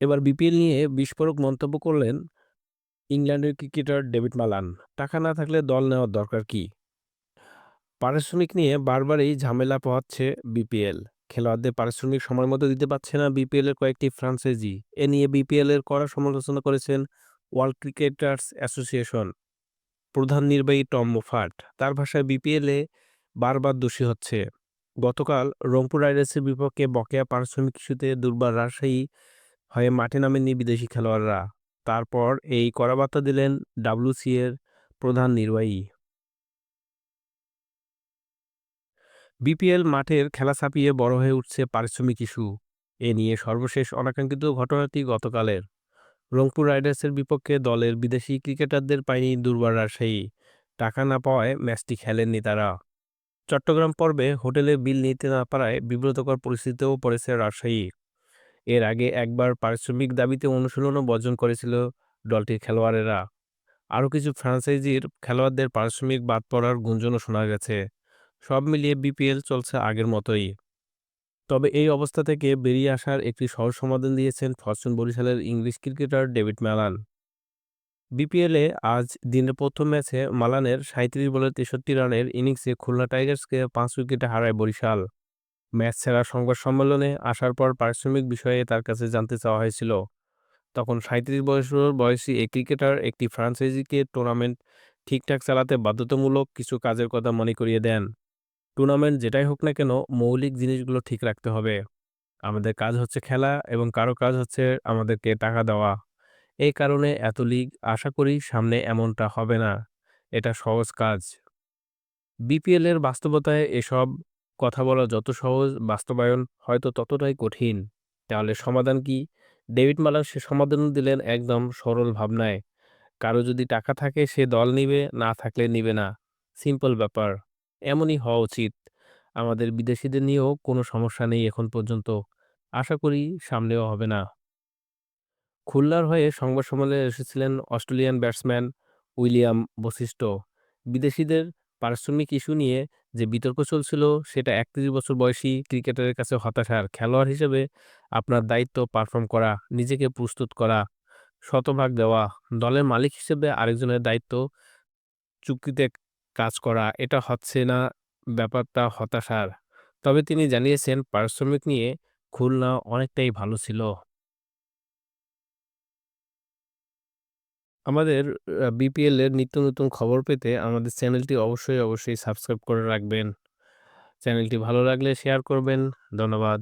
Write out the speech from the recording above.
এবার বিপিএল নিয়ে বিস্ফোরক মন্তব্য করলেন ইংল্যান্ডের ক্রিকেটার ডেভিড মালান। টাকা না থাকলে দল নেওয়ার দরকার কি? পারিশ্রমিক নিয়ে বারবারই ঝামেলা পোহাচ্ছে বিপিএল। খেলোয়াড়দের পারিশ্রমিক সময় মতো দিতে পারছে না বিপিএলের কয়েকটি ফ্রাঞ্চাইজি। এ নিয়ে বিপিএল এর কড়া সমালোচনা করেছেন ওয়ার্ল্ড ক্রিকেটার্স অ্যাসোসিয়েশন প্রধান নির্বাহী টম মোফাট। তার ভাষায় বিপিএল বারবার দোষী হচ্ছে। গতকাল রংপুর রাইডার্সের বিপক্ষে বকেয়া পারিশ্রমিক ইস্যুতে দুর্বার রাজশাহী হয়ে মাঠে নামেননি বিদেশি খেলোয়াড়রা। তারপর এই কড়া বার্তা দিলেন ডাব্লিউসি এর প্রধান নির্বাহী। বিপিএল মাঠের খেলা ছাপিয়ে বড় হয়ে উঠছে পারিশ্রমিক ইস্যু। এ নিয়ে সর্বশেষ অনাকাঙ্ক্ষিত ঘটনাটি গতকালের। রংপুর রাইডার্সের বিপক্ষে দলের বিদেশি ক্রিকেটারদের পায়নি দুর্বার রাজশাহী। টাকা না পাওয়ায় ম্যাচটি খেলেননি তারা। চট্টগ্রাম পর্বে হোটেলে বিল নিতে না পারায় বিব্রতকর পরিস্থিতিতেও পড়েছে রাজশাহী। এর আগে একবার পারিশ্রমিক দাবিতে অনুশীলনও বর্জন করেছিল দলটির খেলোয়াড়েরা। আরও কিছু ফ্রাঞ্চাইজির খেলোয়াড়দের পারিশ্রমিক বাদ পড়ার গুঞ্জনও শোনা গেছে। সব মিলিয়ে বিপিএল চলছে আগের মতোই। তবে এই অবস্থা থেকে বেরিয়ে আসার একটি সহজ সমাধান দিয়েছেন ফরচুন বরিশালের ইংলিশ ক্রিকেটার ডেভিড ম্যালান বিপিএলে আজ দিনের প্রথম ম্যাচে মালানের সাঁত্রিশ বলে তেষট্টি রানের ইনিংসে খুলনা টাইগার্সকে পাঁচ উইকেটে হারায় বরিশাল। ম্যাচ ছাড়া সংবাদ সম্মেলনে আসার পর পারিশ্রমিক বিষয়ে তার কাছে জানতে চাওয়া হয়েছিল। তখন সাঁত্রিশ বছর বয়সী এই ক্রিকেটার একটি ফ্রাঞ্চাইজিকে টুর্নামেন্ট ঠিকঠাক চালাতে বাধ্যতামূলক কিছু কাজের কথা মনে করিয়ে দেন। টুর্নামেন্ট যেটাই হোক না কেন, মৌলিক জিনিসগুলো ঠিক রাখতে হবে। আমাদের কাজ হচ্ছে খেলা এবং কারও কাজ হচ্ছে আমাদেরকে টাকা দেওয়া। এই কারণে এত লিগ আশা করি সামনে এমনটা হবে না। এটা সহজ কাজ। বিপিএলের বাস্তবতায় এসব কথা বলা যত সহজ, বাস্তবায়ন হয়তো ততটাই কঠিন। তাহলে সমাধান কি? ডেভিড মালার সে সমাধান দিলেন একদম সরল ভাবনায়। কারও যদি টাকা থাকে সে দল নিবে, না থাকলে নিবে না। সিম্পল ব্যাপার। এমনই হওয়া উচিত। আমাদের বিদেশিদের নিয়েও কোনো সমস্যা নেই এখন পর্যন্ত। আশা করি সামনেও হবে না। খুলনার হয়ে সংবাদ সম্মেলনে এসেছিলেন অস্ট্রেলিয়ান ব্যাটসম্যান উইলিয়াম বশিষ্ঠ। বিদেশিদের পারিশ্রমিক ইস্যু নিয়ে যে বিতর্ক চলছিল, সেটা একত্রিশ বছর বয়সী ক্রিকেটারের কাছে হতাশার খেলোয়াড় হিসেবে আপনার দায়িত্ব পারফর্ম করা, নিজেকে প্রস্তুত করা, শতভাগ দেওয়া, দলের মালিক হিসেবে আরেকজনের দায়িত্ব, চুক্তিতে কাজ করা, এটা হচ্ছে না, ব্যাপারটা হতাশার। তবে তিনি জানিয়েছেন, পারিশ্রমিক নিয়ে খুলনা অনেকটাই ভালো ছিল। আমাদের বিপিএল এর নিত্য নতুন খবর পেতে আমাদের চ্যানেলটি অবশ্যই অবশ্যই সাবস্ক্রাইব করে রাখবেন। চ্যানেলটি ভালো লাগলে শেয়ার করবেন। ধন্যবাদ।